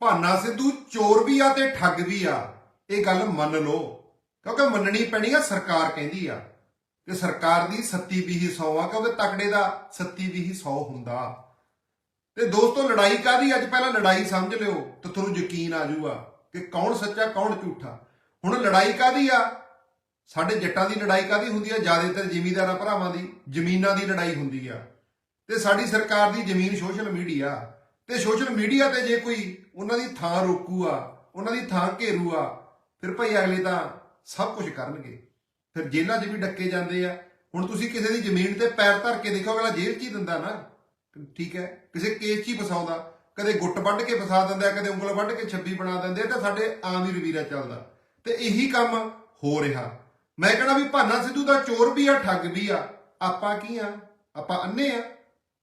ਭਾਨਾ ਸਿੱਧੂ ਚੋਰ ਵੀ ਆ ਤੇ ਠੱਗ ਵੀ ਆ। ਇਹ ਗੱਲ ਮੰਨ ਲਓ, ਕਿਉਂਕਿ ਮੰਨਣੀ ਪੈਣੀ ਆ, ਸਰਕਾਰ ਕਹਿੰਦੀ ਆ ਕਿ ਸਰਕਾਰ ਦੀ ਸੱਤੀ ਵੀ ਹੀ 100 ਆ, ਕਿਉਂਕਿ ਤਕੜੇ ਦਾ ਸੱਤੀ ਵੀ ਹੀ 100 ਹੁੰਦਾ। ਤੇ ਦੋਸਤੋ, ਲੜਾਈ ਕਾਦੀ ਅੱਜ ਪਹਿਲਾਂ ਲੜਾਈ ਸਮਝ ਲਿਓ, ਤੇ ਤੁਹਾਨੂੰ ਯਕੀਨ ਆ ਜਾਊਗਾ ਕਿ ਕੌਣ ਸੱਚਾ, ਕੌਣ ਝੂਠਾ। ਹੁਣ ਲੜਾਈ ਕਾਦੀ ਆ? ਸਾਡੇ ਜੱਟਾਂ ਦੀ ਲੜਾਈ ਕਾਦੀ ਹੁੰਦੀ ਆ? ਜ਼ਿਆਦਾਤਰ ਜ਼ਿਮੀਂਦਾਰਾਂ ਭਰਾਵਾਂ ਦੀ, ਜ਼ਮੀਨਾਂ ਦੀ ਲੜਾਈ ਹੁੰਦੀ ਆ। ਤੇ ਸਾਡੀ ਸਰਕਾਰ ਦੀ ਜ਼ਮੀਨ ਸੋਸ਼ਲ ਮੀਡੀਆ। ਤੇ ਸੋਸ਼ਲ ਮੀਡੀਆ ਤੇ ਜੇ ਕੋਈ ਉਹਨਾਂ ਦੀ ਥਾਂ ਰੋਕੂਆ ਉਹਨਾਂ ਦੀ ਥਾਂ ਘੇਰੂਆ ਫਿਰ ਭਾਈ ਅਗਲੇ ਤਾਂ ਸਭ ਕੁਝ ਕਰਨਗੇ। ਫਿਰ ਜੇਲ੍ਹਾਂ 'ਚ ਵੀ ਡੱਕੇ ਜਾਂਦੇ ਆ। ਹੁਣ ਤੁਸੀਂ ਕਿਸੇ ਦੀ ਜ਼ਮੀਨ ਤੇ ਪੈਰ ਧਰ ਕੇ ਦੇਖੋ, ਅਗਲਾ ਜੇਲ੍ਹ 'ਚ ਹੀ ਦਿੰਦਾ ਨਾ। ਠੀਕ ਹੈ, ਕਿਸੇ ਕੇਸ 'ਚ ਹੀ ਫਸਾਉਂਦਾ। ਕਦੇ ਗੁੱਟ ਵੱਢ ਕੇ ਫਸਾ ਦਿੰਦਾ, ਕਦੇ ਉਂਗਲ ਵੱਢ ਕੇ ਛੱਬੀ ਬਣਾ ਦਿੰਦੇ ਤਾਂ ਸਾਡੇ ਆਮ ਹੀ ਰਵੀਰਾ ਚੱਲਦਾ। ਤੇ ਇਹੀ ਕੰਮ ਹੋ ਰਿਹਾ। ਮੈਂ ਕਹਿੰਦਾ ਵੀ ਭਾਨਾ ਸਿੱਧੂ ਦਾ ਚੋਰ ਵੀ ਆ, ਠੱਗ ਵੀ ਆ। ਆਪਾਂ ਕੀ ਆ? ਆਪਾਂ ਅੰਨੇ ਆ।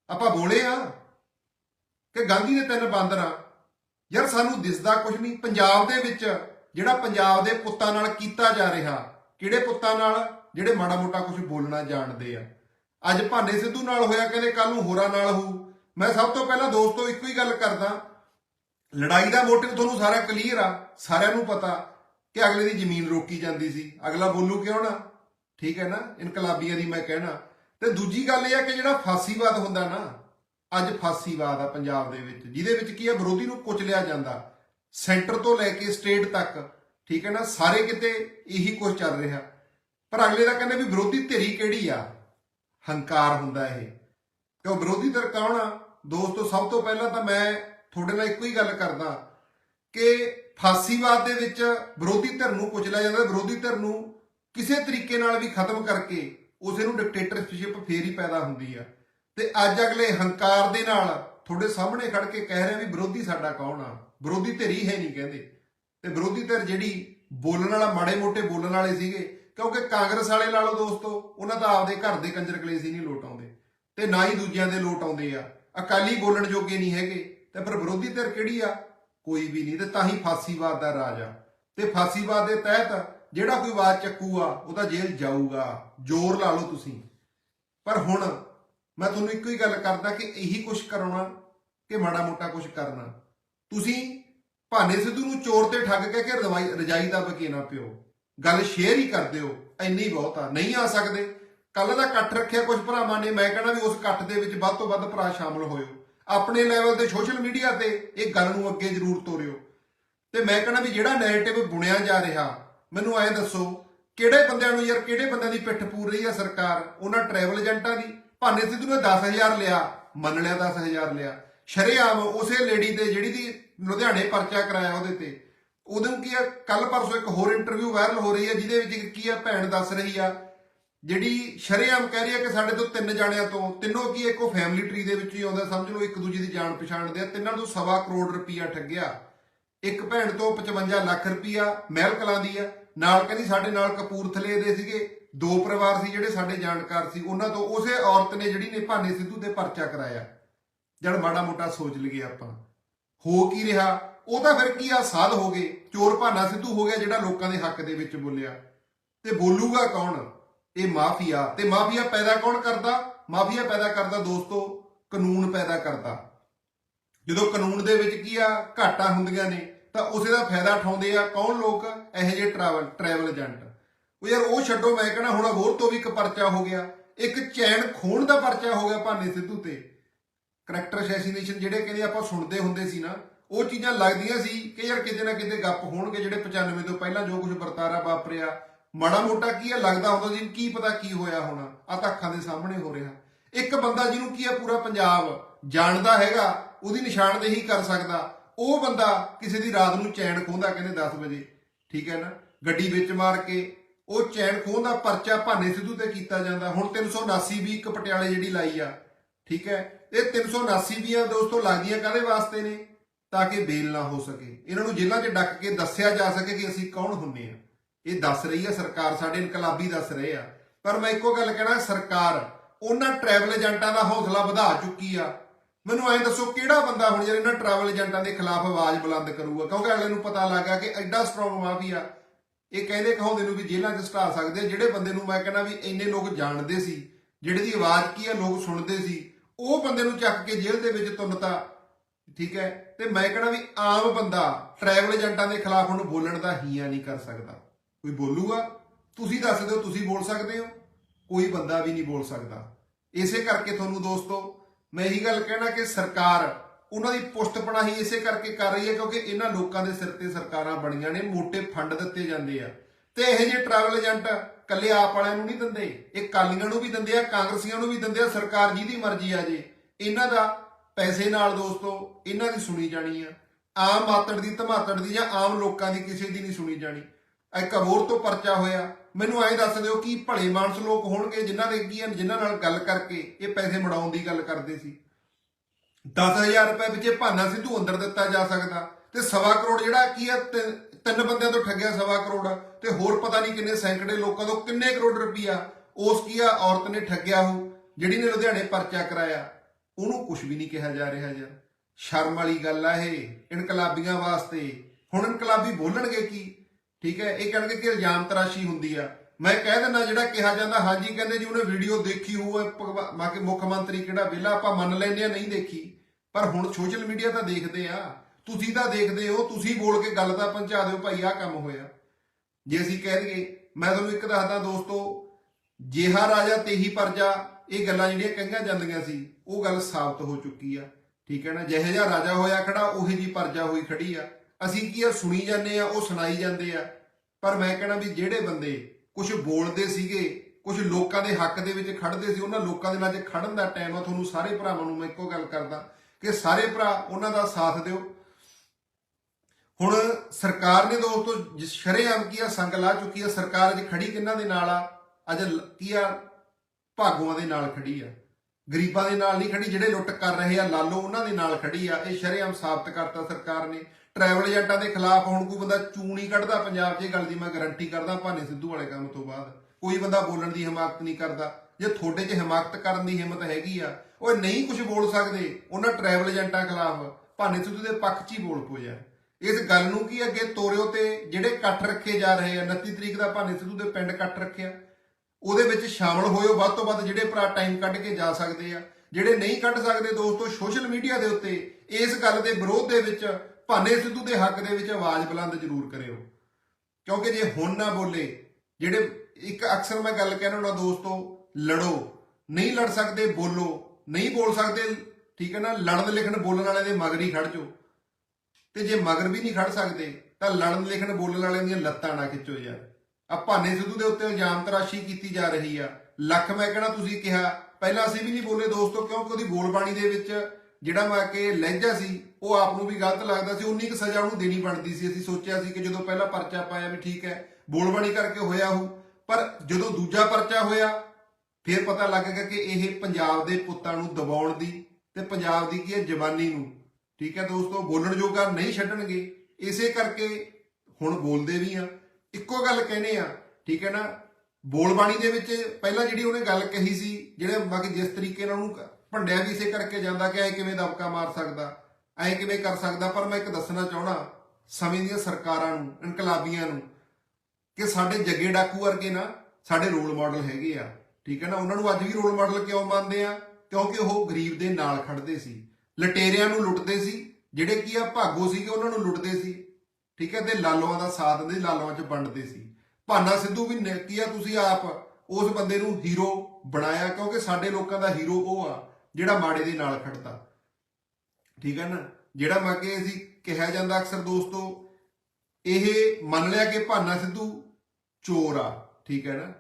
ਆਪਾਂ ਬੋਲੇ ਆ। ਕਿ ਗਾਂਧੀ ਦੇ ਤਿੰਨ ਬਾਂਦਰ ਆ। ਯਾਰ ਸਾਨੂੰ ਦਿਸਦਾ ਕੁਝ ਨਹੀਂ। ਪੰਜਾਬ ਦੇ ਵਿੱਚ ਜਿਹੜਾ ਪੰਜਾਬ ਦੇ ਪੁੱਤਾਂ ਨਾਲ ਕੀਤਾ ਜਾ ਰਿਹਾ, ਕਿਹੜੇ ਪੁੱਤਾਂ ਨਾਲ? ਜਿਹੜੇ ਮਾੜਾ ਮੋਟਾ ਕੁਝ ਬੋਲਣਾ ਜਾਣਦੇ ਆ। ਅੱਜ ਭਾਨੇ ਸਿੱਧੂ ਨਾਲ ਹੋਇਆ, ਕਹਿੰਦੇ ਕੱਲ ਨੂੰ ਹੋਰਾਂ ਨਾਲ ਹੋਊ। ਮੈਂ ਸਭ ਤੋਂ ਪਹਿਲਾਂ ਦੋਸਤੋ ਇੱਕੋ ਹੀ ਗੱਲ ਕਰਦਾ, ਲੜਾਈ ਦਾ ਮੋਟਿਵ ਤੁਹਾਨੂੰ ਸਾਰਾ ਕਲੀਅਰ ਆ, ਸਾਰਿਆਂ ਨੂੰ ਪਤਾ ਕਿ ਅਗਲੇ ਦੀ ਜ਼ਮੀਨ ਰੋਕੀ ਜਾਂਦੀ ਸੀ। ਅਗਲਾ ਬੋਲੂ ਕਿਉਂ ਨਾ? ਠੀਕ ਹੈ ਨਾ? ਇਨਕਲਾਬੀਆਂ ਦੀ ਮੈਂ ਕਹਿਣਾ। ਤੇ ਦੂਜੀ ਗੱਲ ਇਹ ਆ ਕਿ ਜਿਹੜਾ ਫਾਸੀਵਾਦ ਹੁੰਦਾ ਨਾ ਅੱਜ ਫਾਸੀਵਾਦ ਆ ਪੰਜਾਬ ਦੇ ਵਿੱਚ, ਜਿਹਦੇ ਵਿੱਚ ਕੀ ਆ, ਵਿਰੋਧੀ ਨੂੰ ਕੁਚਲਿਆ ਜਾਂਦਾ। ਸੈਂਟਰ ਤੋਂ ਲੈ ਕੇ ਸਟੇਟ ਤੱਕ, ਠੀਕ ਹੈ ਨਾ, ਸਾਰੇ ਕਿਤੇ ਇਹੀ ਕੁਝ ਚੱਲ ਰਿਹਾ। ਪਰ ਅਗਲੇ ਦਾ ਕਹਿੰਦੇ ਵੀ ਵਿਰੋਧੀ ਧਿਰੀ ਕਿਹੜੀ ਆ? ਹੰਕਾਰ ਹੁੰਦਾ ਇਹ। ਕਿਉਂ ਵਿਰੋਧੀ ਧਿਰ ਕੌਣ ਆ? ਦੋਸਤੋ, ਸਭ ਤੋਂ ਪਹਿਲਾਂ ਤਾਂ ਮੈਂ ਤੁਹਾਡੇ ਨਾਲ ਇੱਕੋ ਹੀ ਗੱਲ ਕਰਦਾ ਕਿ ਫਾਸੀਵਾਦ ਦੇ ਵਿੱਚ ਵਿਰੋਧੀ ਧਿਰ ਨੂੰ ਕੁਚਲਿਆ ਜਾਂਦਾ। ਵਿਰੋਧੀ ਧਿਰ ਨੂੰ ਕਿਸੇ ਤਰੀਕੇ ਨਾਲ ਵੀ ਖਤਮ ਕਰਕੇ ਉਸੇ ਨੂੰ ਡਿਕਟੇਟਰਸ਼ਿਪ ਫੇਰ ਹੀ ਪੈਦਾ ਹੁੰਦੀ ਆ। ਤੇ ਅੱਜ ਅਗਲੇ ਹੰਕਾਰ ਦੇ ਨਾਲ ਤੁਹਾਡੇ ਸਾਹਮਣੇ ਖੜ ਕੇ ਕਹਿ ਰਹੇ ਵੀ ਵਿਰੋਧੀ ਸਾਡਾ ਕੌਣ ਆ? ਵਿਰੋਧੀ ਧਿਰ ਹੈ ਨਹੀਂ ਕਹਿੰਦੇ। ਤੇ ਵਿਰੋਧੀ ਧਿਰ ਜਿਹੜੀ ਬੋਲਣ ਵਾਲਾ, ਮਾੜੇ ਮੋਟੇ ਬੋਲਣ ਵਾਲੇ ਸੀਗੇ, ਕਿਉਂਕਿ ਕਾਂਗਰਸ ਵਾਲੇ ਲਾ ਲਓ ਦੋਸਤੋ, ਉਹਨਾਂ ਦਾ ਆਪਦੇ ਘਰ ਦੇ ਕੰਜਰ ਕਲੇਸ਼ ਹੀ ਨਹੀਂ ਲੋਟ ਆਉਂਦੇ, ਤੇ ਨਾ ਹੀ ਦੂਜਿਆਂ ਦੇ ਲੋਟ ਆਉਂਦੇ ਆ। ਅਕਾਲੀ ਬੋਲਣ ਜੋਗੇ ਨਹੀਂ ਹੈਗੇ, ਤੇ ਪਰ ਵਿਰੋਧੀ ਧਿਰ ਕਿਹੜੀ ਆ? ਕੋਈ ਵੀ ਨਹੀਂ, ਤੇ ਤਾਂ ਹੀ ਫਾਸੀਵਾਦ ਦਾ ਰਾਜ ਆ। ਤੇ ਫਾਸੀਵਾਦ ਦੇ ਤਹਿਤ ਜਿਹੜਾ ਕੋਈ ਆਵਾਜ਼ ਚੱਕੂਗਾ ਉਹਦਾ ਜੇਲ੍ਹ ਜਾਊਗਾ। ਜ਼ੋਰ ਲਾ ਲਓ ਤੁਸੀਂ। ਪਰ ਹੁਣ ਮੈਂ ਤੁਹਾਨੂੰ ਇੱਕੋ ਹੀ ਗੱਲ ਕਰਦਾ ਕਿ ਇਹੀ ਕੁਝ ਕਰਾਉਣਾ ਕਿ ਮਾੜਾ ਮੋਟਾ ਕੁਝ ਕਰਨਾ। ਤੁਸੀਂ ਭਾਨੇ ਸਿੱਧੂ ਨੂੰ ਚੋਰ ਤੇ ਠੱਗ ਕੇ ਕਿ ਰਵਾਈ, ਰਜਾਈ ਦਾ ਬਕੀਨਾ ਪਿਓ। ਗੱਲ ਸ਼ੇਅਰ ਹੀ ਕਰ ਦਿਓ ਇੰਨੀ ਬਹੁਤ ਆ। ਨਹੀਂ ਆ ਸਕਦੇ। ਕੱਲ ਦਾ ਇਕੱਠ ਰੱਖਿਆ ਕੁਝ ਭਰਾਵਾਂ ਨੇ, ਮੈਂ ਕਹਿੰਦਾ ਵੀ ਉਸ ਇਕੱਠ ਦੇ ਵਿੱਚ ਵੱਧ ਤੋਂ ਵੱਧ ਭਰਾ ਸ਼ਾਮਲ ਹੋਇਓ। ਆਪਣੇ ਲੈਵਲ ਤੇ ਸੋਸ਼ਲ ਮੀਡੀਆ ਤੇ ਇਹ ਗੱਲ ਨੂੰ ਅੱਗੇ ਜ਼ਰੂਰ ਤੋਰਿਓ। ਤੇ ਮੈਂ ਕਹਿੰਦਾ ਵੀ ਜਿਹੜਾ ਨੈਰੇਟਿਵ ਬੁਣਿਆ ਜਾ ਰਿਹਾ, ਮੈਨੂੰ ਐਂ ਦੱਸੋ, ਕਿਹੜੇ ਬੰਦਿਆਂ ਨੂੰ ਯਾਰ ਕਿਹੜੇ ਬੰਦਿਆਂ ਦੀ ਪਿੱਠ ਪੂਰ ਰਹੀ ਆ ਸਰਕਾਰ? ਉਹਨਾਂ ਟਰੈਵਲ ਏਜੰਟਾਂ ਦੀ? ਭਾਨੇ ਸਿੱਧੂ ਨੇ 10000 ਲਿਆ ਮੰਨ ਲਿਆ 10000 ਲਿਆ। ਸ਼ਰੇਆਮ ਉਸੇ ਲੇਡੀ ਤੇ ਜਿਹੜੀ ਦੀ ਲੁਧਿਆਣੇ ਪਰਚਾ ਕਰਾਇਆ ਉਹਦੇ ਤੇ। ਉਦੋਂ ਕੀ ਆ ਕੱਲ ਪਰਸੋਂ ਇੱਕ ਹੋਰ ਇੰਟਰਵਿਊ ਵਾਇਰਲ ਹੋ ਰਹੀ ਹੈ, ਜਿਹਦੇ ਵਿੱਚ ਕੀ ਆ, ਭੈਣ ਦੱਸ ਰਹੀ ਆ, ਜਿਹੜੀ ਸ਼ਰੇਆਮ ਕਹਿ ਰਹੀ ਹੈ ਕਿ ਸਾਡੇ ਤੋਂ ਤਿੰਨ ਜਾਣਿਆਂ ਤੋਂ, ਤਿੰਨੋਂ ਕੀ ਇੱਕੋ ਫੈਮਿਲੀ ਟਰੀ ਦੇ ਵਿੱਚ ਹੀ ਆਉਂਦਾ, ਸਮਝ ਲਓ ਇੱਕ ਦੂਜੇ ਦੀ ਜਾਣ ਪਛਾਣ ਦੇ ਆ, ਤਿੰਨਾਂ ਨੂੰ ਸਵਾ ਕਰੋੜ ਰੁਪਈਆ ਠੱਗਿਆ। ਇੱਕ ਭੈਣ ਤੋਂ 55 ਲੱਖ ਰੁਪਈਆ ਮਹਿਲ ਕਲਾਂ ਦੀ ਆ, ਨਾਲ ਕਹਿੰਦੀ ਸਾਡੇ ਨਾਲ ਕਪੂਰਥਲੇ ਦੇ ਸੀਗੇ। ਦੋ ਪਰਿਵਾਰ ਸੀ ਜਿਹੜੇ ਸਾਡੇ ਜਾਣਕਾਰ ਸੀ, ਉਹਨਾਂ ਤੋਂ ਉਸੇ ਔਰਤ ਨੇ ਜਿਹੜੀ ਨੇ ਭਾਨੇ ਸਿੱਧੂ ਤੇ ਪਰਚਾ ਕਰਾਇਆ। ਜਦ ਮਾੜਾ ਮੋਟਾ ਸੋਚ ਲਈਏ ਆਪਾਂ। ਹੋ ਕੀ ਰਿਹਾ? ਉਹ ਤਾਂ ਫਿਰ ਕੀ ਆ ਸਾਧ ਹੋ ਗਏ। ਚੋਰ ਭਾਨਾ ਸਿੱਧੂ ਹੋ ਗਿਆ ਜਿਹੜਾ ਲੋਕਾਂ ਦੇ ਹੱਕ ਦੇ ਵਿੱਚ ਬੋਲਿਆ। ਤੇ ਬੋਲੂਗਾ ਕੌਣ? ਇਹ ਮਾਫੀਆ। ਤੇ ਮਾਫੀਆ ਪੈਦਾ ਕੌਣ ਕਰਦਾ? ਮਾਫੀਆ ਪੈਦਾ ਕਰਦਾ ਦੋਸਤੋ, ਕਾਨੂੰਨ ਪੈਦਾ ਕਰਦਾ। ਜਦੋਂ ਕਾਨੂੰਨ ਦੇ ਵਿੱਚ ਕੀ ਆ, ਘਾਟਾਂ ਹੁੰਦੀਆਂ ਨੇ, ਤਾਂ ਉਸੇ ਦਾ ਫਾਇਦਾ ਉਠਾਉਂਦੇ ਆ ਕੌਣ ਲੋਕ? ਇਹੋ ਜਿਹੇ ਟਰੈਵਲ ਟਰੈਵਲ ਏਜੰਟ। ਉਹ ਯਾਰ ਉਹ ਛੱਡੋ, ਮੈਂ ਕਹਿੰਦਾ ਹੁਣ ਹੋਰ ਤੋਂ ਵੀ ਇੱਕ ਪਰਚਾ ਹੋ ਗਿਆ। ਇੱਕ ਚੈਨ ਖੋਣ ਦਾ ਪਰਚਾ ਹੋ ਗਿਆ ਭਾਨੇ ਸਿੱਧੂ ਤੇ। ਕਰੈਕਟਰ ਅਸੈਸੀਨੇਸ਼ਨ ਜਿਹੜੇ ਕਹਿੰਦੇ ਆਪਾਂ ਸੁਣਦੇ ਹੁੰਦੇ ਸੀ ਨਾ, ਉਹ ਚੀਜ਼ਾਂ ਲੱਗਦੀਆਂ ਸੀ ਕਿ ਯਾਰ ਕਿਤੇ ਨਾ ਕਿਤੇ ਗੱਪ ਹੋਣਗੇ ਜਿਹੜੇ 95 ਤੋਂ ਪਹਿਲਾਂ ਜੋ ਕੁਝ ਵਰਤਾਰਾ ਵਾਪਰਿਆ। ਮਾੜਾ ਮੋਟਾ ਕੀ ਆ, ਲੱਗਦਾ ਹੁੰਦਾ ਜੀ ਕੀ ਪਤਾ ਕੀ ਹੋਇਆ ਹੋਣਾ। ਆ ਤਾਂ ਅੱਖਾਂ ਦੇ ਸਾਹਮਣੇ ਹੋ ਰਿਹਾ। ਇੱਕ ਬੰਦਾ ਜਿਹਨੂੰ ਕੀ ਆ, ਪੂਰਾ ਪੰਜਾਬ ਜਾਣਦਾ ਹੈਗਾ, ਉਹਦੀ ਨਿਸ਼ਾਨਦੇਹੀ ਕਰ ਸਕਦਾ। ਉਹ ਬੰਦਾ ਕਿਸੇ ਦੀ ਰਾਤ ਨੂੰ ਚੈਨ ਖੋਂਦਾ ਕਹਿੰਦੇ 10 ਵਜੇ। ਠੀਕ ਹੈ ਨਾ? ਗੱਡੀ ਵਿੱਚ ਮਾਰ ਕੇ ਉਹ ਚੈਨ ਖੋਹਦਾ ਪਰਚਾ ਭਾਨੇ ਸਿੱਧੂ ਤੇ ਕੀਤਾ ਜਾਂਦਾ। ਹੁਣ 379 ਵੀ ਇੱਕ ਪਟਿਆਲੇ ਜਿਹੜੀ ਲਾਈ ਆ, ਠੀਕ ਹੈ? ਇਹ 379 ਵੀਆਂ ਦੋਸਤੋ ਲੱਗਦੀਆਂ ਕਾਹਦੇ ਵਾਸਤੇ ਨੇ? ਤਾਂ ਕਿ ਬੇਲ ਨਾ ਹੋ ਸਕੇ। ਇਹਨਾਂ ਨੂੰ ਜੇਲ੍ਹਾਂ 'ਚ ਡੱਕ ਕੇ ਦੱਸਿਆ ਜਾ ਸਕੇ ਕਿ ਅਸੀਂ ਕੌਣ ਹੁੰਨੇ ਆ। ਇਹ ਦੱਸ ਰਹੀ ਆ, ਸਰਕਾਰ ਸਾਡੇ ਇਨਕਲਾਬੀ ਦੱਸ ਰਹੇ ਆ। ਪਰ ਮੈਂ ਇੱਕੋ ਗੱਲ ਕਹਿਣਾ, ਸਰਕਾਰ ਉਹਨਾਂ ਟਰੈਵਲ ਏਜੰਟਾਂ ਦਾ ਹੌਸਲਾ ਵਧਾ ਚੁੱਕੀ ਆ। ਮੈਨੂੰ ਐਂ ਦੱਸੋ ਕਿਹੜਾ ਬੰਦਾ ਹੁਣ ਜਿਹੜਾ ਇਹਨਾਂ ਟਰੈਵਲ ਏਜੰਟਾਂ ਦੇ ਖਿਲਾਫ ਆਵਾਜ਼ ਬੁਲੰਦ ਕਰੂਗਾ? ਕਿਉਂਕਿ ਅਗਲੇ ਨੂੰ ਪਤਾ ਲੱਗਾ ਕਿ ਐਡਾ ਸਟਰੋਂਗ ਮਾਫੀਆ ਇਹ ਕਹਿੰਦੇ ਕਹਾਉਂਦੇ ਨੂੰ ਵੀ ਜੇਲ੍ਹਾਂ 'ਚ ਸਟਾ ਸਕਦੇ ਜਿਹੜੇ ਬੰਦੇ ਨੂੰ ਮੈਂ ਕਹਿੰਦਾ ਵੀ ਇੰਨੇ ਲੋਕ ਜਾਣਦੇ ਸੀ, ਜਿਹੜੇ ਦੀ ਆਵਾਜ਼ ਕੀ ਆ, ਲੋਕ ਸੁਣਦੇ ਸੀ, ਉਹ ਬੰਦੇ ਨੂੰ ਚੱਕ ਕੇ ਜੇਲ੍ਹ ਦੇ ਵਿੱਚ ਤੁੰਨਤਾ ਠੀਕ ਹੈ। ਤੇ ਮੈਂ ਕਹਣਾ ਵੀ ਆਮ ਬੰਦਾ ਟਰੈਵਲ ਏਜੰਟਾਂ ਦੇ ਖਿਲਾਫ ਉਹਨੂੰ ਬੋਲਣ ਦਾ ਹੀਆ ਨਹੀਂ ਕਰ ਸਕਦਾ। ਕੋਈ ਬੋਲੂਗਾ? ਤੁਸੀਂ ਦੱਸ ਦਿਓ, ਤੁਸੀਂ ਬੋਲ ਸਕਦੇ ਹੋ। ਕੋਈ ਬੰਦਾ ਵੀ ਨਹੀਂ ਬੋਲ ਸਕਦਾ। ਇਸੇ ਕਰਕੇ ਤੁਹਾਨੂੰ ਦੋਸਤੋ, ਮੈਂ ਇਹੀ ਗੱਲ ਕਹਿਣਾ ਕਿ ਸਰਕਾਰ ਉਹਨਾਂ ਦੀ ਪੁਸ਼ਤਪਣਾ ਹੀ ਇਸੇ ਕਰਕੇ ਕਰ ਰਹੀ ਹੈ ਕਿਉਂਕਿ ਇਹਨਾਂ ਲੋਕਾਂ ਦੇ ਸਿਰ ਤੇ ਸਰਕਾਰਾਂ ਬਣੀਆਂ ਨੇ, ਮੋٹے ਫੰਡ ਦਿੱਤੇ ਜਾਂਦੇ ਆ। ਤੇ ਇਹ ਜਿਹੇ ਟਰੈਵਲ ਏਜੰਟ ਕੱਲੇ ਆਪ ਵਾਲਿਆਂ ਨੂੰ ਨਹੀਂ ਦਿੰਦੇ, ਇਹ ਕਾਲੀਆਂ ਨੂੰ ਵੀ ਦਿੰਦੇ ਆ, ਕਾਂਗਰਸੀਆਂ ਨੂੰ ਵੀ ਦਿੰਦੇ ਆ, ਸਰਕਾਰ ਜਿਹਦੀ ਮਰਜ਼ੀ ਆ ਜੇ। ਇਹਨਾਂ ਦਾ ਪੈਸੇ ਨਾਲ ਦੋਸਤੋ, ਇਹਨਾਂ ਦੀ ਸੁਣੀ ਜਾਣੀ ਆ। ਆਮ ਮਾਤੜ ਦੀ, ਧਮਾਤੜ ਦੀ ਜਾਂ ਆਮ ਲੋਕਾਂ ਦੀ ਕਿਸੇ ਦੀ ਨਹੀਂ ਸੁਣੀ ਜਾਣੀ। ਇੱਕ ਹੋਰ ਤੋਂ ਪਰਚਾ ਹੋਇਆ। ਮੈਨੂੰ ਐਂ ਦੱਸ ਦਿਓ ਕਿ ਭਲੇ ਮਾਨਸ ਲੋਕ ਹੋਣਗੇ ਜਿਨ੍ਹਾਂ ਦੇ ਕੀ ਹਨ ਜਿਨ੍ਹਾਂ ਨਾਲ ਗੱਲ ਕਰਕੇ ਇਹ ਪੈਸੇ ਮੜਾਉਣ ਦੀ ਗੱਲ ਕਰਦੇ ਸੀ। 10000 ਰੁਪਏ ਵਿੱਚ ਭਾਨਾ ਸਿੱਧੂ ਅੰਦਰ ਦਿੱਤਾ ਜਾ ਸਕਦਾ ਤੇ ਸਵਾ ਕਰੋੜ ਜਿਹੜਾ ਕੀ ਆ ਤਿੰਨ ਤਿੰਨ ਬੰਦਿਆਂ ਤੋਂ ਠੱਗਿਆ ਸਵਾ ਕਰੋੜ ਤੇ ਹੋਰ ਪਤਾ ਨਹੀਂ ਕਿੰਨੇ ਸੈਂਕੜੇ ਲੋਕਾਂ ਤੋਂ ਕਿੰਨੇ ਕਰੋੜ ਰੁਪਈਆ ਉਸ ਕੀ ਆ, ਔਰਤ ਨੇ ਠੱਗਿਆ ਹੋ, ਜਿਹੜੀ ਨੇ ਲੁਧਿਆਣੇ ਪਰਚਾ ਕਰਾਇਆ। ਉਹਨੂੰ ਕੁਝ ਵੀ ਨਹੀਂ ਕਿਹਾ ਜਾ ਰਿਹਾ ਯਾਰ ਸ਼ਰਮ ਵਾਲੀ ਗੱਲ ਆ ਇਹ, ਇਨਕਲਾਬੀਆਂ ਵਾਸਤੇ। ਹੁਣ ਇਨਕਲਾਬੀ ਬੋਲਣਗੇ ਕੀ? ਠੀਕ ਹੈ, ਇਹ ਕਹਿਣਗੇ ਕਿ ਇਲਜ਼ਾਮ ਤਰਾਸ਼ੀ ਹੁੰਦੀ ਆ। ਮੈਂ ਕਹਿ ਦਿੰਦਾ ਜਿਹੜਾ ਕਿਹਾ ਜਾਂਦਾ, ਹਾਂਜੀ ਕਹਿੰਦੇ ਜੀ ਉਹਨੇ ਵੀਡੀਓ ਦੇਖੀ ਹੋਊ ਮਾ ਕੇ ਮੁੱਖ ਮੰਤਰੀ ਕਿਹੜਾ ਵਿਹਲਾ, ਆਪਾਂ ਮੰਨ ਲੈਂਦੇ ਆ ਨਹੀਂ ਦੇਖੀ। ਪਰ ਹੁਣ ਸੋਸ਼ਲ ਮੀਡੀਆ ਤਾਂ ਦੇਖਦੇ ਆ। ਤੁਸੀਂ ਤਾਂ ਦੇਖਦੇ ਹੋ, ਤੁਸੀਂ ਬੋਲ ਕੇ ਗੱਲ ਤਾਂ ਪਹੁੰਚਾ ਦਿਓ, ਭਾਈ ਆਹ ਕੰਮ ਹੋਇਆ। ਜੇ ਅਸੀਂ ਕਹਿ ਦਈਏ, ਮੈਂ ਤੁਹਾਨੂੰ ਇੱਕ ਦੱਸਦਾ ਦੋਸਤੋ, ਜਿਹਾ ਰਾਜਾ ਤੇਹੀ ਪਰਜਾ, ਇਹ ਗੱਲਾਂ ਜਿਹੜੀਆਂ ਕਹੀਆਂ ਜਾਂਦੀਆਂ ਸੀ, ਉਹ ਗੱਲ ਸਾਬਤ ਹੋ ਚੁੱਕੀ ਆ। ਠੀਕ ਹੈ ਨਾ? ਜਿਹੇ ਜਿਹਾ ਰਾਜਾ ਹੋਇਆ ਖੜਾ, ਉਹੀ ਜੀ ਪਰਜਾ ਹੋਈ ਖੜੀ ਆ। ਅਸੀਂ ਕੀ ਆ, ਸੁਣੀ ਜਾਂਦੇ ਆ, ਉਹ ਸੁਣਾਈ ਜਾਂਦੇ ਆ। ਪਰ ਮੈਂ ਕਹਿਣਾ ਵੀ ਜਿਹੜੇ ਬੰਦੇ ਕੁਝ ਬੋਲਦੇ ਸੀਗੇ ਕੁਝ ਲੋਕਾਂ ਦੇ ਹੱਕ ਦੇ ਵਿੱਚ ਖੜਦੇ ਸੀ, ਉਹਨਾਂ ਲੋਕਾਂ ਦੇ ਨਾਲ ਜੇ ਖੜਨ ਦਾ ਟਾਈਮ ਆ, ਤੁਹਾਨੂੰ ਸਾਰੇ ਭਰਾਵਾਂ ਨੂੰ ਮੈਂ ਇੱਕੋ ਗੱਲ ਕਰਦਾ ਕਿ ਸਾਰੇ ਭਰਾ ਉਹਨਾਂ ਦਾ ਸਾਥ ਦਿਓ। ਹੁਣ ਸਰਕਾਰ ਨੇ ਦੋਸਤੋ ਜਿਸ ਸ਼ਰੇਆਮ ਕੀ ਆ, ਸੰਗ ਲਾ ਚੁੱਕੀ ਆ, ਸਰਕਾਰ ਅੱਜ ਖੜੀ ਕਿੰਨਾਂ ਦੇ ਨਾਲ ਆ? ਅੱਜ ਕੀ ਆ? ਭਾਗੂਆਂ ਦੇ ਨਾਲ ਖੜੀ ਆ। ਗਰੀਬਾਂ ਦੇ ਨਾਲ ਨਹੀਂ ਖੜੀ ਜਿਹੜੇ ਲੁੱਟ ਕਰ ਰਹੇ ਆ, ਲਾਲੋ ਉਹਨਾਂ ਦੇ ਨਾਲ ਖੜੀ ਆ। ਇਹ ਸ਼ਰੇਆਮ ਸਾਬਤ ਕਰਤਾ ਸਰਕਾਰ ਨੇ। ਟਰੈਵਲ ਏਜੰਟਾਂ ਦੇ ਖਿਲਾਫ ਹੁਣ ਕੋਈ ਬੰਦਾ ਚੂਣ ਹੀ ਕੱਢਦਾ ਪੰਜਾਬ 'ਚ, ਇਹ ਗੱਲ ਦੀ ਮੈਂ ਗਾਰੰਟੀ ਕਰਦਾ ਭਾਨੇ ਸਿੱਧੂ ਵਾਲੇ ਕੰਮ ਤੋਂ ਬਾਅਦ। ਕੋਈ ਬੰਦਾ ਬੋਲਣ ਦੀ ਹਿਮਾਕਤ ਨਹੀਂ ਕਰਦਾ। ਜੇ ਤੁਹਾਡੇ 'ਚ ਹਿਮਾਕਤ ਕਰਨ ਦੀ ਹਿੰਮਤ ਹੈਗੀ ਆ, ਉਹ ਨਹੀਂ ਕੁਝ ਬੋਲ ਸਕਦੇ ਉਹਨਾਂ ਟਰੈਵਲ ਏਜੰਟਾਂ ਖਿਲਾਫ। ਭਾਨੇ ਸਿੱਧੂ ਦੇ ਪੱਖ 'ਚ ਹੀ ਬੋਲ ਪੋ ਯਾਰ। ਇਸ ਗੱਲ ਨੂੰ ਕੀ ਅੱਗੇ ਤੋਰਿਓ ਤੇ ਜਿਹੜੇ ਇਕੱਠ ਰੱਖੇ ਜਾ ਰਹੇ ਆ 29 ਤਰੀਕ ਦਾ ਭਾਨੇ ਸਿੱਧੂ ਦੇ ਪਿੰਡ ਇਕੱਠ ਰੱਖਿਆ। ਉਹਦੇ ਵਿੱਚ ਸ਼ਾਮਲ ਹੋਇਓ, ਵੱਧ ਤੋਂ ਵੱਧ ਜਿਹੜੇ ਭਰਾ ਟਾਈਮ ਕੱਢ ਕੇ ਜਾ ਸਕਦੇ ਆ। ਜਿਹੜੇ ਨਹੀਂ ਕੱਢ ਸਕਦੇ ਦੋਸਤੋ ਸੋਸ਼ਲ ਮੀਡੀਆ ਦੇ ਉੱਤੇ ਇਸ ਗੱਲ ਦੇ ਵਿਰੋਧ ਦੇ ਵਿੱਚ ਭਾਨੇ ਸਿੱਧੂ ਦੇ ਹੱਕ ਦੇ ਵਿੱਚ ਆਵਾਜ਼ ਬੁਲੰਦ ਜ਼ਰੂਰ ਕਰਿਓ। ਕਿਉਂਕਿ ਜੇ ਹੁਣ ਨਾ ਬੋਲੇ, ਜਿਹੜੇ ਇੱਕ ਅਕਸਰ ਮੈਂ ਗੱਲ ਕਹਿਣਾ ਹੁੰਦਾ, ਦੋਸਤੋ ਲੜੋ। ਨਹੀਂ ਲੜ ਸਕਦੇ, ਬੋਲੋ। ਨਹੀਂ ਬੋਲ ਸਕਦੇ, ਠੀਕ ਹੈ ਨਾ? ਲੜਨ ਲਿਖਣ ਬੋਲਣ ਵਾਲੇ ਦੇ ਮਗਰ ਹੀ ਖੜ ਜਾਓ। ਤੇ ਜੇ ਮਗਰ ਵੀ ਨਹੀਂ ਖੜ ਸਕਦੇ, ਤਾਂ ਲੜਨ ਲਿਖਣ ਬੋਲਣ ਵਾਲਿਆਂ ਦੀਆਂ ਲੱਤਾਂ ਨਾ ਖਿੱਚੋ ਯਾਰ। ਆ ਭਾਨੇ ਸਿੱਧੂ ਦੇ ਉੱਤੇ ਇਲਜ਼ਾਮ ਤਰਾਸ਼ੀ ਕੀਤੀ ਜਾ ਰਹੀ ਆ। ਲੱਖ ਮੈਂ ਕਹਿਣਾ ਤੁਸੀਂ ਕਿਹਾ, ਪਹਿਲਾਂ ਅਸੀਂ ਵੀ ਨਹੀਂ ਬੋਲੇ ਦੋਸਤੋ, ਕਿਉਂਕਿ ਉਹਦੀ ਬੋਲਬਾਣੀ ਦੇ ਵਿੱਚ ਜਿਹੜਾ ਮੈਂ ਕਿ ਲਹਿਜਾ ਸੀ, ਉਹ ਆਪ ਨੂੰ ਵੀ ਗਲਤ ਲੱਗਦਾ ਸੀ, ਉਨੀ ਕੁ ਸਜ਼ਾ ਉਹਨੂੰ ਦੇਣੀ ਬਣਦੀ ਸੀ। ਅਸੀਂ ਸੋਚਿਆ ਸੀ ਕਿ ਜਦੋਂ ਪਹਿਲਾ ਪਰਚਾ ਪਾਇਆ ਵੀ ਠੀਕ ਹੈ, ਬੋਲਬਾਣੀ ਕਰਕੇ ਹੋਇਆ ਉਹ। ਪਰ ਜਦੋਂ ਦੂਜਾ ਪਰਚਾ ਹੋਇਆ, ਫਿਰ ਪਤਾ ਲੱਗ ਗਿਆ ਕਿ ਇਹ ਪੰਜਾਬ ਦੇ ਪੁੱਤਾਂ ਨੂੰ ਦਬਾਉਣ ਦੀ ਤੇ ਪੰਜਾਬ ਦੀ ਕੀ ਹੈ, ਜਵਾਨੀ ਨੂੰ। ਠੀਕ ਹੈ ਦੋਸਤੋ, ਬੋਲਣ ਜੋਗਾ ਨਹੀਂ ਛੱਡਣਗੇ। ਇਸੇ ਕਰਕੇ ਹੁਣ ਬੋਲਦੇ ਵੀ ਆ ਇੱਕੋ ਗੱਲ ਕਹਿੰਦੇ ਆ ਠੀਕ ਹੈ ਨਾ? ਬੋਲਬਾਣੀ ਦੇ ਵਿੱਚ ਪਹਿਲਾਂ ਜਿਹੜੀ ਉਹਨੇ ਗੱਲ ਕਹੀ ਸੀ, ਜਿਹੜੇ ਬਾਕੀ ਜਿਸ ਤਰੀਕੇ ਨਾਲ ਉਹਨੂੰ ਭੰਡਿਆ ਵੀ ਇਸੇ ਕਰਕੇ ਜਾਂਦਾ ਕਿ ਐ ਕਿਵੇਂ ਦਬਕਾ ਮਾਰ ਸਕਦਾ, ਐ ਕਿਵੇਂ ਕਰ ਸਕਦਾ, ਪਰ ਮੈਂ ਇੱਕ ਦੱਸਣਾ ਚਾਹਣਾ ਸਮੇਂ ਦੀਆਂ ਸਰਕਾਰਾਂ ਨੂੰ, ਇਨਕਲਾਬੀਆਂ ਨੂੰ, ਕਿ ਸਾਡੇ ਜੱਗੇ ਡਾਕੂ ਵਰਗੇ ਨਾ, ਸਾਡੇ ਰੋਲ ਮਾਡਲ ਹੈਗੇ ਆ, ਠੀਕ ਹੈ ਨਾ? ਉਹਨਾਂ ਨੂੰ ਅੱਜ ਵੀ ਰੋਲ ਮਾਡਲ ਕਿਉਂ ਮੰਨਦੇ ਆ? ਕਿਉਂਕਿ ਉਹ ਗਰੀਬ ਦੇ ਨਾਲ ਖੜਦੇ ਸੀ, ਲਟੇਰਿਆਂ ਨੂੰ ਲੁੱਟਦੇ ਸੀ, ਜਿਹੜੇ ਕੀ ਆ, ਭਾਗੋ ਸੀਗੇ, ਉਹਨਾਂ ਨੂੰ ਲੁੱਟਦੇ ਸੀ, ਠੀਕ ਹੈ? ਤੇ ਲਾਲੋਆਂ ਦਾ ਸਾਥ ਦਿੰਦੇ, ਲਾਲੋਆਂ 'ਚ ਵੰਡਦੇ ਸੀ। ਭਾਨਾ ਸਿੱਧੂ ਵੀ ਕੀ ਆ, ਤੁਸੀਂ ਆਪ ਉਸ ਬੰਦੇ ਨੂੰ ਹੀਰੋ ਬਣਾਇਆ, ਕਿਉਂਕਿ ਸਾਡੇ ਲੋਕਾਂ ਦਾ ਹੀਰੋ ਉਹ ਆ। ਜਿਹੜਾ ਮਾੜੇ ਦੇ ਨਾਲ ਖੜਦਾ ਠੀਕ ਹੈ ਨਾ? ਜਿਹੜਾ ਮੈਂ ਕਿ ਅਸੀਂ ਕਿਹਾ ਜਾਂਦਾ ਅਕਸਰ ਦੋਸਤੋ ਇਹ ਮੰਨ ਲਿਆ ਕਿ ਭਾਨਾ ਸਿੱਧੂ ਚੋਰ ਆ ਠੀਕ ਹੈ ਨਾ?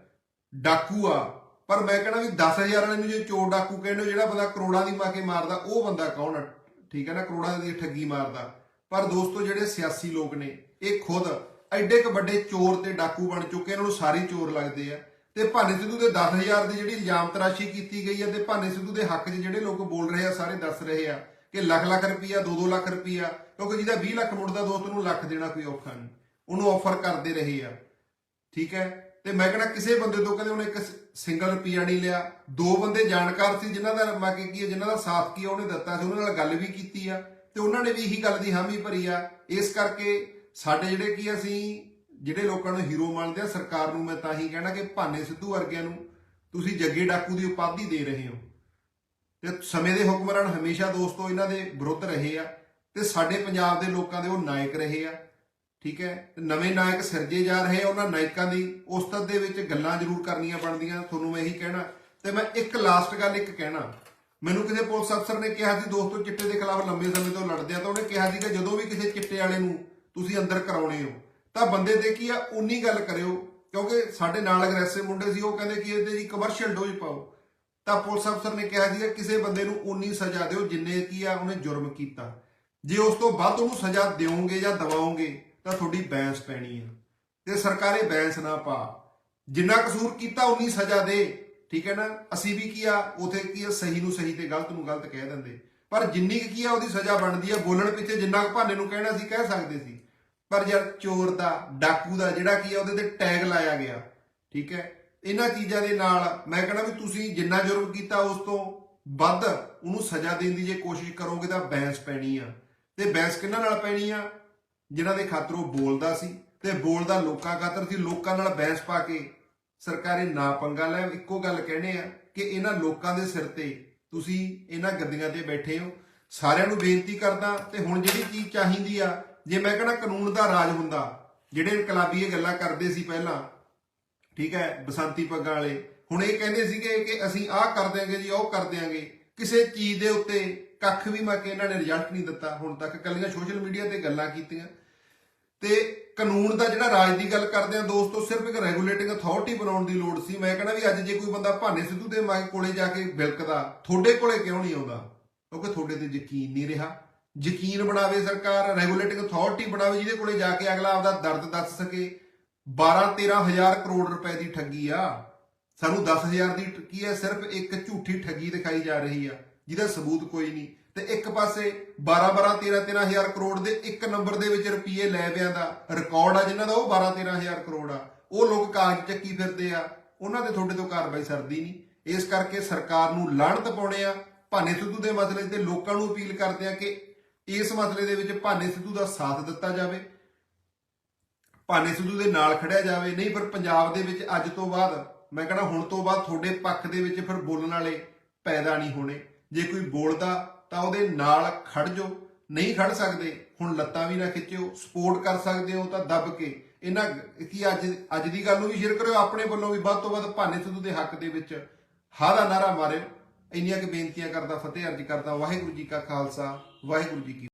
ਡਾਕੂ ਆ ਪਰ ਮੈਂ ਕਹਿੰਦਾ ਵੀ 10000 ਵਾਲੇ ਨੂੰ ਜੇ ਚੋਰ ਡਾਕੂ ਕਹਿੰਦੇ ਹੋ, ਜਿਹੜਾ ਬੰਦਾ ਕਰੋੜਾਂ ਦੀ ਮਾਕੇ ਮਾਰਦਾ ਉਹ ਬੰਦਾ ਕੌਣ ਆ? ਠੀਕ ਹੈ ਨਾ? ਕਰੋੜਾਂ ਦੀ ਠੱਗੀ ਮਾਰਦਾ। ਪਰ ਦੋਸਤੋ ਜਿਹੜੇ ਸਿਆਸੀ ਲੋਕ ਨੇ ਇਹ ਖੁਦ ਐਡੇ ਕ ਵੱਡੇ ਚੋਰ ਤੇ ਡਾਕੂ ਬਣ ਚੁੱਕੇ ਇਹਨਾਂ ਨੂੰ ਸਾਰੇ ਚੋਰ ਲੱਗਦੇ ਆ। ਤੇ ਭਾਨੇ ਸਿੱਧੂ ਦੇ 10000 ਦੀ ਜਿਹੜੀ ਇਲਜ਼ਾਮ ਤਰਾਸ਼ੀ ਕੀਤੀ ਗਈ ਹੈ ਤੇ ਭਾਨੇ ਸਿੱਧੂ ਦੇ ਹੱਕ 'ਚ ਜਿਹੜੇ ਲੋਕ ਬੋਲ ਰਹੇ ਆ, ਸਾਰੇ ਦੱਸ ਰਹੇ ਆ ਕਿ ਲੱਖ ਲੱਖ ਰੁਪਈਆ 2-2 ਲੱਖ ਰੁਪਈਆ, ਕਿਉਂਕਿ ਜਿਹਦਾ 20 ਲੱਖ ਮੁੜਦਾ ਦੋਸਤ ਨੂੰ ਲੱਖ ਦੇਣਾ ਕੋਈ ਔਖਾ ਨਹੀਂ। ਉਹਨੂੰ ਆਫਰ ਕਰਦੇ ਰਹੇ ਆ। ਠੀਕ ਹੈ? ਤੇ ਮੈਂ ਕਹਿੰਦਾ ਕਿਸੇ ਬੰਦੇ ਤੋਂ ਕਹਿੰਦੇ ਉਹਨੇ ਇੱਕ ਸਿੰਗਲ ਰੁਪਈਆ ਨਹੀਂ ਲਿਆ। ਦੋ ਬੰਦੇ ਜਾਣਕਾਰ ਸੀ, ਜਿਨ੍ਹਾਂ ਦਾ ਮੈਂ ਕੀ ਹੈ ਜਿਨ੍ਹਾਂ ਦਾ ਸਾਥ ਕੀ ਆ, ਉਹਨੇ ਦਿੱਤਾ ਸੀ ਉਹਨਾਂ ਨਾਲ ਗੱਲ ਵੀ ਕੀਤੀ ਆ। ਤੇ ਉਹਨਾਂ ਨੇ ਵੀ ਇਹੀ ਗੱਲ ਦੀ ਹਾਮੀ ਭਰੀ ਆ। ਇਸ ਕਰਕੇ ਸਾਡੇ ਜਿਹੜੇ ਕੀ ਅਸੀਂ ਜਿਹੜੇ ਲੋਕਾਂ ਨੂੰ ਹੀਰੋ ਮੰਨਦੇ ਆ, ਸਰਕਾਰ ਨੂੰ ਮੈਂ ਤਾਂ ਹੀ ਕਹਿਣਾ ਕਿ ਭਾਨੇ ਸਿੱਧੂ ਵਰਗਿਆਂ ਨੂੰ ਤੁਸੀਂ ਜੱਗੇ ਡਾਕੂ ਦੀ ਉਪਾਧੀ ਦੇ ਰਹੇ ਹੋ। ਤੇ ਸਮੇਂ ਦੇ ਹੁਕਮਰਾਨ ਹਮੇਸ਼ਾ ਦੋਸਤੋ ਇਹਨਾਂ ਦੇ ਵਿਰੁੱਧ ਰਹੇ ਆ ਤੇ ਸਾਡੇ ਪੰਜਾਬ ਦੇ ਲੋਕਾਂ ਦੇ ਉਹ ਨਾਇਕ ਰਹੇ ਆ, ਠੀਕ ਹੈ? ਤੇ ਨਵੇਂ ਨਾਇਕ ਸਿਰਜੇ ਜਾ ਰਹੇ ਆ, ਉਹਨਾਂ ਨਾਇਕਾਂ ਦੀ ਉਸਤਤ ਦੇ ਵਿੱਚ ਗੱਲਾਂ ਜ਼ਰੂਰ ਕਰਨੀਆਂ ਬਣਦੀਆਂ, ਤੁਹਾਨੂੰ ਮੈਂ ਇਹੀ ਕਹਿਣਾ। ਤੇ ਮੈਂ ਇੱਕ ਲਾਸਟ ਗੱਲ ਇੱਕ ਕਹਿਣਾ। ਮੈਨੂੰ ਕਿਸੇ ਪੁਲਿਸ ਅਫਸਰ ਨੇ ਕਿਹਾ ਸੀ, ਦੋਸਤੋ ਚਿੱਟੇ ਦੇ ਖਿਲਾਫ ਲੰਬੇ ਸਮੇਂ ਤੋਂ ਲੜਦੇ ਆ ਤਾਂ ਉਹਨੇ ਕਿਹਾ ਸੀ ਕਿ ਜਦੋਂ ਵੀ ਕਿਸੇ ਚਿੱਟੇ ਵਾਲੇ ਨੂੰ ਤੁਸੀਂ ਅੰਦਰ ਕਰਾਉਣੇ ਹੋ ਤਾਂ ਬੰਦੇ ਦੇ ਕੀ ਆ ਉਨੀ ਗੱਲ ਕਰਿਓ, ਕਿਉਂਕਿ ਸਾਡੇ ਨਾਲ ਅਗਰੈਸਿਵ ਮੁੰਡੇ ਸੀ, ਉਹ ਕਹਿੰਦੇ ਕਿ ਇਹਦੇ ਜੀ ਕਮਰਸ਼ੀਅਲ ਡੋਜ਼ ਪਾਓ। ਤਾਂ ਪੁਲਿਸ ਅਫਸਰ ਨੇ ਕਿਹਾ ਸੀ ਕਿਸੇ ਬੰਦੇ ਨੂੰ ਉਨੀ ਸਜ਼ਾ ਦਿਓ ਜਿੰਨੇ ਕੀ ਆ, ਉਹਨੇ ਜੁਰਮ ਕੀਤਾ। ਜੇ ਉਸ ਤੋਂ ਵੱਧ ਉਹਨੂੰ ਸਜ਼ਾ ਦਿਓਗੇ ਜਾਂ ਦਵਾਓਗੇ, ਤਾਂ ਤੁਹਾਡੀ ਬੈਂਸ ਪੈਣੀ ਹੈ ਤੇ ਸਰਕਾਰੇ ਬੈਂਸ ਨਾ ਪਾ। ਜਿੰਨਾ ਕਸੂਰ ਕੀਤਾ ਉਨੀ ਸਜ਼ਾ ਦੇ। ਠੀਕ ਹੈ ਨਾ? ਅਸੀਂ ਵੀ ਕੀ ਆ, ਉਥੇ ਕੀ ਆ, ਸਹੀ ਨੂੰ ਸਹੀ ਤੇ ਗਲਤ ਨੂੰ ਗਲਤ ਕਹਿ ਦਿੰਦੇ। ਪਰ ਜਿੰਨੀ ਕੁ ਕੀ ਆ, ਉਹਦੀ ਸਜ਼ਾ ਬਣਦੀ ਆ, ਬੋਲਣ ਪਿੱਛੇ ਜਿੰਨਾ ਕੁ ਭਾਨੇ ਨੂੰ ਕਹਿਣਾ ਸੀ, ਕਹਿ ਸਕਦੇ ਸੀ। ਪਰ ਯਾਰ ਚੋਰ ਦਾ, ਡਾਕੂ ਦਾ ਜਿਹੜਾ ਕੀ ਆ, ਉਹਦੇ ਤੇ ਟੈਗ ਲਾਇਆ ਗਿਆ। ਠੀਕ ਹੈ? ਇਹਨਾਂ ਚੀਜ਼ਾਂ ਦੇ ਨਾਲ ਮੈਂ ਕਹਿੰਦਾ ਵੀ ਤੁਸੀਂ ਜਿੰਨਾ ਜੁਰਮ ਕੀਤਾ ਉਸ ਤੋਂ ਵੱਧ ਉਹਨੂੰ ਸਜ਼ਾ ਦੇਣ ਦੀ ਜੇ ਕੋਸ਼ਿਸ਼ ਕਰੋਗੇ ਤਾਂ ਬੈਂਸ ਪੈਣੀ ਆ। ਤੇ ਬੈਂਸ ਕਿਹਨਾਂ ਨਾਲ ਪੈਣੀ ਆ? ਜਿਨ੍ਹਾਂ ਦੇ ਖਾਤਰ ਉਹ ਬੋਲਦਾ ਸੀ ਤੇ ਬੋਲਦਾ ਲੋਕਾਂ ਖਾਤਰ ਸੀ, ਲੋਕਾਂ ਨਾਲ ਬੈਂਸ ਪਾ ਕੇ ਸਰਕਾਰੇ ਨਾ ਪੰਗਾ ਲੈ। ਇੱਕੋ ਗੱਲ ਕਹਿੰਦੇ ਆ ਕਿ ਇਹਨਾਂ ਲੋਕਾਂ ਦੇ ਸਿਰ ਤੇ ਤੁਸੀਂ ਇਹਨਾਂ ਗੱਦੀਆਂ ਤੇ ਬੈਠੇ ਹੋ। ਸਾਰਿਆਂ ਨੂੰ ਬੇਨਤੀ ਕਰਦਾ ਤੇ ਹੁਣ ਜਿਹੜੀ ਚੀਜ਼ ਚਾਹੀਦੀ ਆ ਜੇ ਮੈਂ ਕਹਿੰਦਾ ਕਾਨੂੰਨ ਦਾ ਰਾਜ ਹੁੰਦਾ, ਜਿਹੜੇ ਇਨਕਲਾਬੀ ਇਹ ਗੱਲਾਂ ਕਰਦੇ ਸੀ ਪਹਿਲਾਂ, ਠੀਕ ਹੈ, ਬਸੰਤੀ ਪੱਗਾਂ ਵਾਲੇ, ਹੁਣ ਇਹ ਕਹਿੰਦੇ ਸੀਗੇ ਕਿ ਅਸੀਂ ਆਹ ਕਰ ਦਿਆਂਗੇ ਜੀ, ਉਹ ਕਰ ਦਿਆਂਗੇ। ਕਿਸੇ ਚੀਜ਼ ਦੇ ਉੱਤੇ ਕੱਖ ਵੀ ਮੈਂ ਕੇ ਇਹਨਾਂ ਨੇ ਰਿਜ਼ਲਟ ਨਹੀਂ ਦਿੱਤਾ, ਹੁਣ ਤੱਕ ਕੱਲੀਆਂ ਸੋਸ਼ਲ ਮੀਡੀਆ ਤੇ ਗੱਲਾਂ ਕੀਤੀਆਂ। ਤੇ ਕਾਨੂੰਨ ਦਾ ਜਿਹੜਾ ਰਾਜ ਦੀ ਗੱਲ ਕਰਦੇ ਆ, ਦੋਸਤੋ, ਸਿਰਫ ਇੱਕ ਰੈਗੂਲੇਟਿੰਗ ਅਥਾਰਟੀ ਬਣਾਉਣ ਦੀ ਲੋੜ ਸੀ। ਮੈਂ ਕਹਿੰਦਾ ਵੀ ਅੱਜ ਜੇ ਕੋਈ ਬੰਦਾ ਭਾਨੇ ਸਿੱਧੂ ਦੇ ਮਾਂ, ਕੋਲੇ ਜਾ ਕੇ ਬਿਲਕਦਾ, ਤੁਹਾਡੇ ਕੋਲੇ ਕਿਉਂ ਨਹੀਂ ਆਉਂਦਾ? ਕਿਉਂਕਿ ਤੁਹਾਡੇ ਤੇ ਯਕੀਨ ਨਹੀਂ ਰਿਹਾ। ਯਕੀਨ ਬਣਾਵੇ ਸਰਕਾਰ, ਰੈਗੂਲੇਟਿੰਗ ਅਥਾਰਟੀ ਬਣਾਵੇ, ਜਿਹਦੇ ਕੋਲੇ ਜਾ ਕੇ ਅਗਲਾ ਆਪਦਾ ਦਰਦ ਦੱਸ ਸਕੇ। 12 13000 ਕਰੋੜ ਰੁਪਏ ਦੀ ਠੱਗੀ ਆ। ਸਾਨੂੰ 10000 ਦੀ ਕੀ ਹੈ ਸਿਰਫ ਇੱਕ ਝੂਠੀ ਠੱਗੀ ਦਿਖਾਈ ਜਾ ਰਹੀ ਆ, ਜਿਹਦਾ ਸਬੂਤ ਕੋਈ ਨਹੀਂ। ਤੇ ਇੱਕ ਪਾਸੇ 12 12 13 13000 ਕਰੋੜ ਦੇ ਇੱਕ ਨੰਬਰ ਦੇ ਵਿੱਚ ਰੁਪਏ ਲੈ ਪਿਆ ਦਾ ਰਿਕਾਰਡ ਆ, ਜਿਨ੍ਹਾਂ ਦਾ ਉਹ 12 13000 ਕਰੋੜ ਆ। ਉਹ ਲੋਕ ਕਾਗਜ਼ ਚੱਕੀ ਫਿਰਦੇ ਆ। ਉਹਨਾਂ ਦੇ ਤੁਹਾਡੇ ਤੋਂ ਕਾਰਵਾਈ ਸਰਦੀ ਨਹੀਂ। ਇਸ ਕਰਕੇ ਸਰਕਾਰ ਨੂੰ ਲਾਹਣਤ ਪਾਉਣੇ ਆ। ਭਾਨੇ ਸਿੱਧੂ ਦੇ ਮਸਲੇ ਤੇ ਲੋਕਾਂ ਨੂੰ ਅਪੀਲ ਕਰਦੇ ਆ ਕਿ ਇਸ ਮਸਲੇ ਦੇ ਵਿੱਚ ਭਾਨੇ ਸਿੱਧੂ ਦਾ ਸਾਥ ਦਿੱਤਾ ਜਾਵੇ। ਭਾਨੇ ਸਿੱਧੂ ਦੇ ਨਾਲ ਖੜਿਆ ਜਾਵੇ। ਨਹੀਂ ਪਰ ਪੰਜਾਬ ਦੇ ਵਿੱਚ ਅੱਜ ਤੋਂ ਬਾਅਦ, ਮੈਂ ਕਹਿੰਦਾ ਹੁਣ ਤੋਂ ਬਾਅਦ ਤੁਹਾਡੇ ਪੱਖ ਦੇ ਵਿੱਚ ਫਿਰ ਬੋਲਣ ਵਾਲੇ ਪੈਦਾ ਨਹੀਂ ਹੋਣੇ। ਜੇ ਕੋਈ ਬੋਲਦਾ ਤਾਂ ਉਹਦੇ ਨਾਲ ਖੜ ਜੋ ਨਹੀਂ ਖੜ ਸਕਦੇ, ਹੁਣ ਲੱਤਾਂ ਵੀ ਨਾ ਖਿੱਚਿਓ, ਸਪੋਰਟ ਕਰ ਸਕਦੇ ਹੋ ਤਾਂ ਦੱਬ ਕੇ। ਇਹਨਾਂ ਕੀ ਅੱਜ ਅੱਜ ਦੀ ਗੱਲ ਨੂੰ ਵੀ ਸ਼ੇਅਰ ਕਰਿਓ, ਆਪਣੇ ਵੱਲੋਂ ਵੀ ਵੱਧ ਤੋਂ ਵੱਧ ਭਾਨੇ ਸਿੱਧੂ ਦੇ ਹੱਕ ਦੇ ਵਿੱਚ ਹਾ ਦਾ ਨਾਰਾ ਮਾਰਿਓ। ਇੰਨੀਆਂ ਕੁ ਬੇਨਤੀਆਂ ਕਰਦਾ ਫਤਿਹ ਅਰਜ ਕਰਦਾ ਵਾਹਿਗੁਰੂ ਜੀ ਕਾ ਖਾਲਸਾ ਵਾਹਿਗੁਰੂ ਜੀ ਕੀ